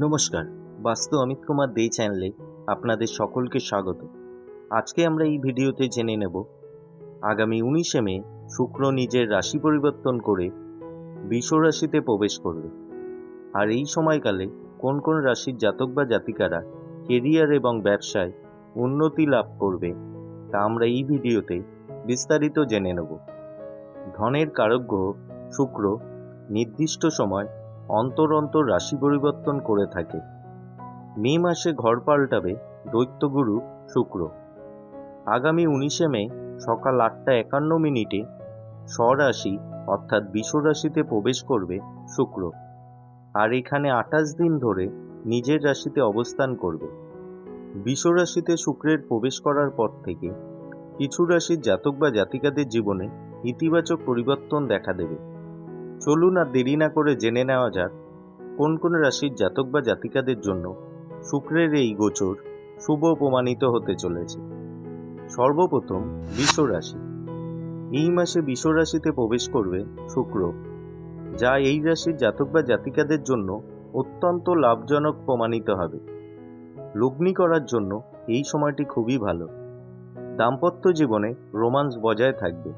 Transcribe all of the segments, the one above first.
নমস্কার। বাস্তু অমিত কুমার দে চ্যানেলে আপনাদের সকলকে স্বাগত। আজকে আমরা এই ভিডিওতে জেনে নেব, আগামী উনিশে মে শুক্র নিজের রাশি পরিবর্তন করে বিষ রাশিতে প্রবেশ করবে। আর এই সময়কালে কোন কোন রাশির জাতক বা জাতিকারা কেরিয়ার এবং ব্যবসায় উন্নতি লাভ করবে তা আমরা এই ভিডিওতে বিস্তারিত জেনে নেব। ধনের কারক গ্রহ শুক্র নির্দিষ্ট সময় অন্তর অন্তর রাশি পরিবর্তন করে থাকে। মে মাসে ঘর পাল্টাবে দৈত্যগুরু শুক্র। আগামী উনিশে মে সকাল আটটা একান্ন মিনিটে স্বরাশি অর্থাৎ রাশিতে প্রবেশ করবে শুক্র। আর এখানে আঠাশ দিন ধরে নিজের রাশিতে অবস্থান করবে। রাশিতে শুক্রের প্রবেশ করার পর থেকে কিছু রাশির জাতক বা জাতিকাদের জীবনে ইতিবাচক পরিবর্তন দেখা দেবে। চলুন আর দেরি না করে জেনে নেওয়া যাক, কোন কোন রাশির জাতক বা জাতিকাদের জন্য শুক্রের এই গোচর শুভ প্রমাণিত হতে চলেছে। সর্বপ্রথম বিষ রাশি। এই মাসে বিষ রাশিতে প্রবেশ করবে শুক্র, যা এই রাশির জাতক বা জাতিকাদের জন্য অত্যন্ত লাভজনক প্রমাণিত হবে। লগ্নি করার জন্য এই সময়টি খুবই ভালো। দাম্পত্য জীবনে রোমান্স বজায় থাকবে।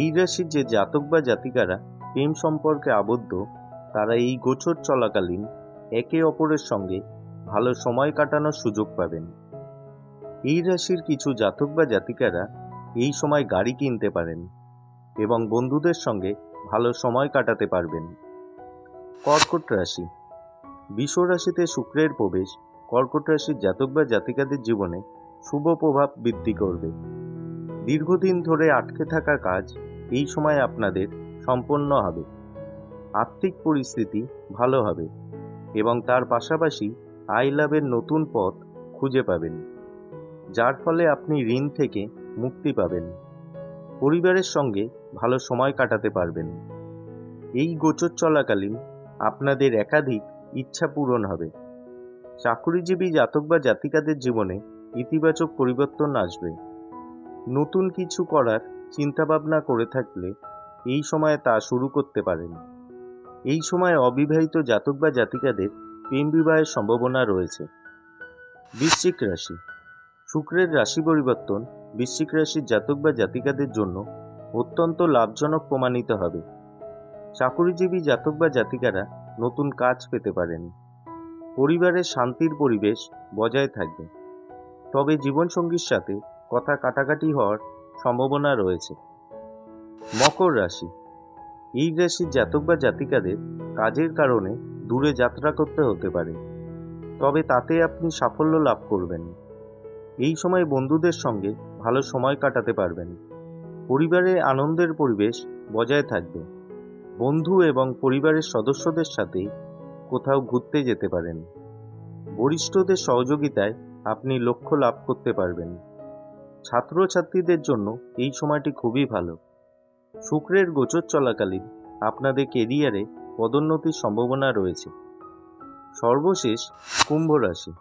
এই রাশির যে জাতক বা জাতিকারা প্রেম সম্পর্কে আবদ্ধ, তারা এই গোছর চলাকালীন একে অপরের সঙ্গে ভালো সময় কাটানোর সুযোগ পাবেন। এই রাশির কিছু জাতক বা জাতিকারা এই সময় গাড়ি কিনতে পারেন এবং বন্ধুদের সঙ্গে ভালো সময় কাটাতে পারবেন। কর্কট রাশি। বিশ্ব রাশিতে শুক্রের প্রবেশ কর্কট রাশির জাতক বা জাতিকাদের জীবনে শুভ প্রভাব বৃদ্ধি করবে। দীর্ঘদিন ধরে আটকে থাকা কাজ এই সময় আপনাদের সম্পন্ন হবে। আর্থিক পরিস্থিতি ভালো হবে এবং তার পাশাপাশি আয় লাভের নতুন পথ খুঁজে পাবেন, যার ফলে আপনি ঋণ থেকে মুক্তি পাবেন। পরিবারের সঙ্গে ভালো সময় কাটাতে পারবেন। এই গোচর চলাকালীন আপনাদের একাধিক ইচ্ছা পূরণ হবে। চাকুরিজীবী জাতক বা জাতিকাদের জীবনে ইতিবাচক পরিবর্তন আসবে। নতুন কিছু করার চিন্তাভাবনা করে থাকলে এই সময়ে তা শুরু করতে পারেন। এই সময় অবিবাহিত জাতক বা জাতিকাদের প্রেম বিবাহের সম্ভাবনা রয়েছে। বৃশ্চিক রাশি। শুক্রের রাশি পরিবর্তন বৃশ্চিক রাশির জাতক বা জাতিকাদের জন্য অত্যন্ত লাভজনক প্রমাণিত হবে। চাকুরিজীবী জাতক বা জাতিকারা নতুন কাজ পেতে পারেন। পরিবারের শান্তির পরিবেশ বজায় থাকবে। তবে জীবনসঙ্গীর সাথে কথা কাটাকাটি হওয়ার সম্ভাবনা রয়েছে। মকর রাশি। এই রাশির জাতক বা জাতিকাদের কাজের কারণে দূরে যাত্রা করতে হতে পারে। তবে তাতে আপনি সাফল্য লাভ করবেন। এই সময় বন্ধুদের সঙ্গে ভালো সময় কাটাতে পারবেন। পরিবারে আনন্দের পরিবেশ বজায় থাকবে। বন্ধু এবং পরিবারের সদস্যদের সাথে কোথাও ঘুরতে যেতে পারেন। বরিষ্ঠদের সহযোগিতায় আপনি লক্ষ্য লাভ করতে পারবেন। ছাত্রছাত্রীদের জন্য এই সময়টি খুবই ভালো। শুক্রের গোচর চলাকালীন আপনাদের কেরিয়ারে পদোন্নতির সম্ভাবনা রয়েছে। সর্বশেষ কুম্ভ রাশি।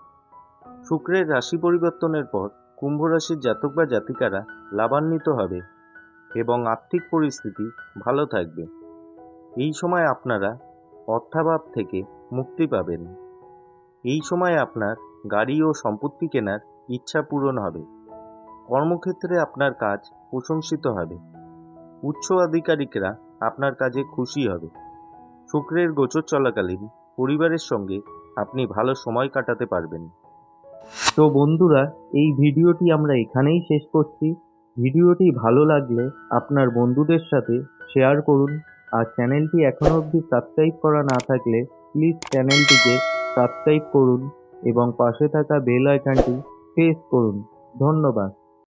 শুক্রের রাশি পরিবর্তনের পর কুম্ভ রাশির জাতক বা জাতিকারা লাভান্বিত হবে এবং আর্থিক পরিস্থিতি ভালো থাকবে। এই সময় আপনারা অর্থাভাব থেকে মুক্তি পাবেন। এই সময় আপনার গাড়ি ও সম্পত্তি কেনার ইচ্ছা পূরণ হবে। কর্মক্ষেত্রে আপনার কাজ প্রশংসিত হবে। উচ্চ আধিকারিকরা আপনার কাজে খুশি হবে। শুক্রের গোচর চলাকালীন পরিবারের সঙ্গে আপনি ভালো সময় কাটাতে পারবেন। তো বন্ধুরা, এই ভিডিওটি আমরা এখানেই শেষ করছি। ভিডিওটি ভালো লাগলে আপনার বন্ধুদের সাথে শেয়ার করুন। আর চ্যানেলটি এখনও অবধি সাবস্ক্রাইব করা না থাকলে প্লিজ চ্যানেলটিকে সাবস্ক্রাইব করুন এবং পাশে থাকা বেল আইকনটি প্রেস করুন। ধন্যবাদ।